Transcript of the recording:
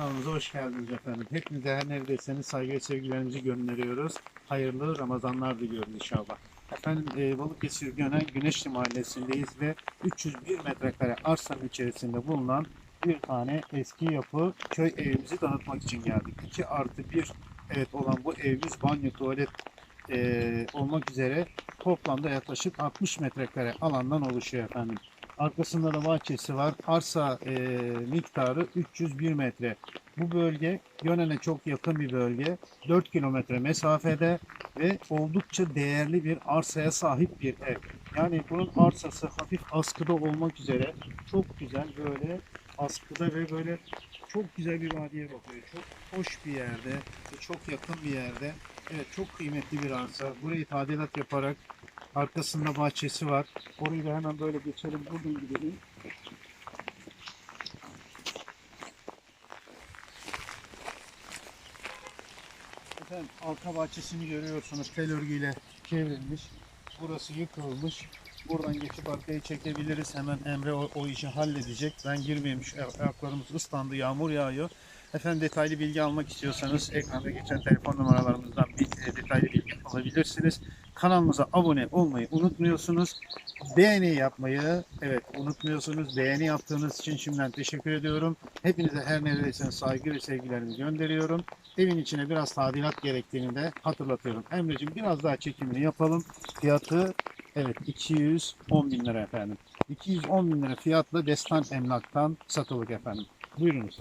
hoş geldiniz efendim. Hepinize her neredeyseniz saygı ve sevgilerimizi gönderiyoruz. Hayırlı Ramazanlar diliyoruz inşallah. Efendim e, Balıkesir Gönen Güneşli Mahallesi'ndeyiz ve 301 metrekare arsanın içerisinde bulunan bir tane eski yapı köy evimizi tanıtmak için geldik. 2 artı 1 evet olan bu evimiz banyo, tuvalet e, olmak üzere toplamda yaklaşık 60 metrekare alandan oluşuyor efendim. Arkasında da bahçesi var. Arsa e, miktarı 301 metre. Bu bölge Yönen'e çok yakın bir bölge. 4 kilometre mesafede ve oldukça değerli bir arsaya sahip bir ev. Yani bunun arsası hafif askıda olmak üzere çok güzel böyle askıda ve böyle çok güzel bir vadiye bakıyor. Çok hoş bir yerde ve çok yakın bir yerde. Evet çok kıymetli bir arsa. Burayı tadilat yaparak arkasında bahçesi var. Orayı da hemen böyle geçelim. Buradan gidelim. Efendim arka bahçesini görüyorsunuz. Tel örgüyle çevrilmiş. Burası yıkılmış. Buradan geçip arkaya çekebiliriz. Hemen Emre o, o işi halledecek. Ben girmeyeyim. Şu ayak- ayaklarımız ıslandı. Yağmur yağıyor. Efendim detaylı bilgi almak istiyorsanız ekranda geçen telefon numaralarımızdan bir e, detaylı bilgi alabilirsiniz. Kanalımıza abone olmayı unutmuyorsunuz. Beğeni yapmayı evet unutmuyorsunuz. Beğeni yaptığınız için şimdiden teşekkür ediyorum. Hepinize her neredeyseniz saygı ve sevgilerimi gönderiyorum. Evin içine biraz tadilat gerektiğini de hatırlatıyorum. Emre'cim biraz daha çekimini yapalım. Fiyatı evet 210 bin lira efendim. 210 bin lira fiyatla Destan Emlak'tan satılık efendim. Buyurunuz.